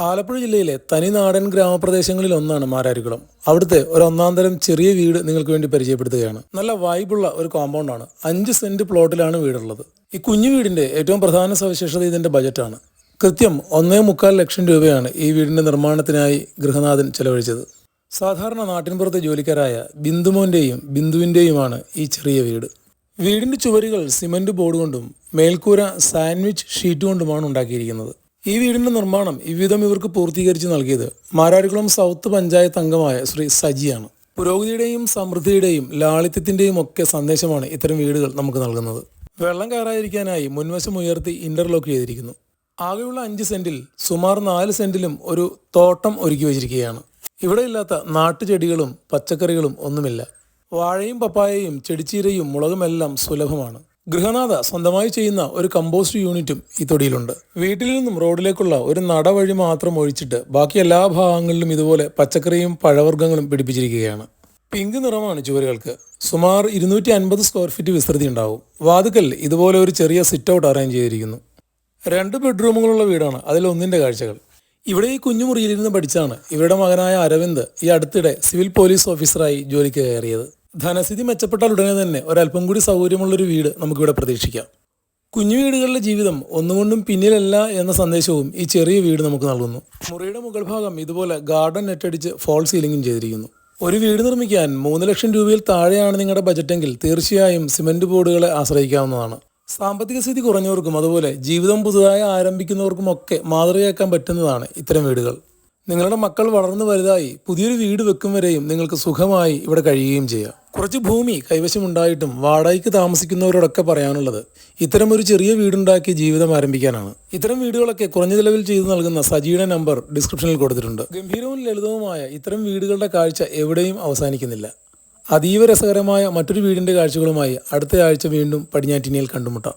ആലപ്പുഴ ജില്ലയിലെ തനിനാടൻ ഗ്രാമപ്രദേശങ്ങളിൽ ഒന്നാണ് മാരാരിക്കുളം അവിടുത്തെ ഒരു ഒന്നാം തരം ചെറിയ വീട് നിങ്ങൾക്ക് വേണ്ടി പരിചയപ്പെടുത്തുകയാണ്. നല്ല വൈബുള്ള ഒരു കോമ്പൗണ്ടാണ്. അഞ്ച് സെന്റ് പ്ലോട്ടിലാണ് വീടുള്ളത്. ഈ കുഞ്ഞു വീടിന്റെ ഏറ്റവും പ്രധാന സവിശേഷത ഇതിന്റെ ബജറ്റാണ്. കൃത്യം ഒന്നേ മുക്കാൽ ലക്ഷം രൂപയാണ് ഈ വീടിന്റെ നിർമ്മാണത്തിനായി ഗൃഹനാഥൻ ചെലവഴിച്ചത്. സാധാരണ നാട്ടിൻപുറത്തെ ജോലിക്കാരായ ബിന്ദുമോന്റെയും ബിന്ദുവിന്റെയുമാണ് ഈ ചെറിയ വീട്. വീടിന്റെ ചുവരുകൾ സിമന്റ് ബോർഡ് കൊണ്ടും മേൽക്കൂര സാൻഡ്വിച്ച് ഷീറ്റ് കൊണ്ടുമാണ് ഉണ്ടാക്കിയിരിക്കുന്നത്. ഈ വീടിന്റെ നിർമ്മാണം ഇവ്വിധം ഇവർക്ക് പൂർത്തീകരിച്ച് നൽകിയത് മാരാരിക്കുളം സൗത്ത് പഞ്ചായത്ത് അംഗമായ ശ്രീ സജിയാണ്. പുരോഗതിയുടെയും സമൃദ്ധിയുടെയും ലാളിത്യത്തിന്റെയും ഒക്കെ സന്ദേശമാണ് ഇത്തരം വീടുകൾ നമുക്ക് നൽകുന്നത്. വെള്ളം കയറാതിരിക്കാനായി മുൻവശം ഉയർത്തി ഇന്റർലോക്ക് ചെയ്തിരിക്കുന്നു. ആകെയുള്ള അഞ്ച് സെന്റിൽ സുമാർ നാല് സെന്റിലും ഒരു തോട്ടം ഒരുക്കി വച്ചിരിക്കുകയാണ്. ഇവിടെ ഇല്ലാത്ത നാട്ടുചെടികളും പച്ചക്കറികളും ഒന്നുമില്ല. വാഴയും പപ്പായയും ചെടിച്ചീരയും മുളകുമെല്ലാം സുലഭമാണ്. ഗൃഹനാഥ സ്വന്തമായി ചെയ്യുന്ന ഒരു കമ്പോസ്റ്റ് യൂണിറ്റും ഈ തൊടിയിലുണ്ട്. വീട്ടിൽ നിന്നും റോഡിലേക്കുള്ള ഒരു നടവഴി മാത്രം ഒഴിച്ചിട്ട് ബാക്കി എല്ലാ ഭാഗങ്ങളിലും ഇതുപോലെ പച്ചക്കറിയും പഴവർഗങ്ങളും പിടിപ്പിച്ചിരിക്കുകയാണ്. പിങ്ക് നിറമാണ് ചുവരുകൾക്ക്. സുമാർ ഇരുന്നൂറ്റി അൻപത് സ്ക്വയർ ഫീറ്റ് വിസ്തൃതി ഉണ്ടാവും. വാതുക്കൽ ഇതുപോലെ ഒരു ചെറിയ സിറ്റ് ഔട്ട് അറേഞ്ച് ചെയ്തിരിക്കുന്നു. രണ്ട് ബെഡ്റൂമുകളുള്ള വീടാണ് അതിൽ കാഴ്ചകൾ. ഇവിടെ ഈ കുഞ്ഞുമുറിയിലിരുന്ന് പഠിച്ചാണ് ഇവരുടെ മകനായ അരവിന്ദ് ഈ അടുത്തിടെ സിവിൽ പോലീസ് ഓഫീസറായി ജോലിക്ക് കയറിയത്. ധനസ്ഥിതി മെച്ചപ്പെട്ടാൽ ഉടനെ തന്നെ ഒരല്പം കൂടി സൗകര്യമുള്ളൊരു വീട് നമുക്കിവിടെ പ്രതീക്ഷിക്കാം. കുഞ്ഞു വീടുകളിലെ ജീവിതം ഒന്നുകൊണ്ടും പിന്നിലല്ല എന്ന സന്ദേശവും ഈ ചെറിയ വീട് നമുക്ക് നൽകുന്നു. മുറിയുടെ മുകൾ ഭാഗം ഇതുപോലെ ഗാർഡൻ നെറ്റടിച്ച് ഫോൾ സീലിംഗും ചെയ്തിരിക്കുന്നു. ഒരു വീട് നിർമ്മിക്കാൻ മൂന്ന് ലക്ഷം രൂപയിൽ താഴെയാണ് നിങ്ങളുടെ ബജറ്റെങ്കിൽ തീർച്ചയായും സിമന്റ് ബോർഡുകളെ ആശ്രയിക്കാവുന്നതാണ്. സാമ്പത്തിക സ്ഥിതി കുറഞ്ഞവർക്കും അതുപോലെ ജീവിതം പുതുതായി ആരംഭിക്കുന്നവർക്കും ഒക്കെ മാതൃകയാക്കാൻ പറ്റുന്നതാണ് ഇത്തരം വീടുകൾ. നിങ്ങളുടെ മക്കൾ വളർന്നു വലുതായി പുതിയൊരു വീട് വെക്കും വരെയും നിങ്ങൾക്ക് സുഖമായി ഇവിടെ കഴിയുകയും ചെയ്യാം. കുറച്ച് ഭൂമി കൈവശമുണ്ടായിട്ടും വാടകയ്ക്ക് താമസിക്കുന്നവരോടൊക്കെ പറയാനുള്ളത് ഇത്തരം ഒരു ചെറിയ വീടുണ്ടാക്കി ജീവിതം ആരംഭിക്കാനാണ്. ഇത്തരം വീടുകളൊക്കെ കുറഞ്ഞ ചിലവിൽ ചെയ്തു നൽകുന്ന സജിയുടെ നമ്പർ ഡിസ്ക്രിപ്ഷനിൽ കൊടുത്തിട്ടുണ്ട്. ഗംഭീരവും ലളിതവുമായ ഇത്തരം വീടുകളുടെ കാഴ്ച എവിടെയും അവസാനിക്കുന്നില്ല. അതീവ രസകരമായ മറ്റൊരു വീടിന്റെ കാഴ്ചകളുമായി അടുത്ത ആഴ്ച വീണ്ടും പടിഞ്ഞാറ്റിനിയിൽ കണ്ടുമുട്ടാം.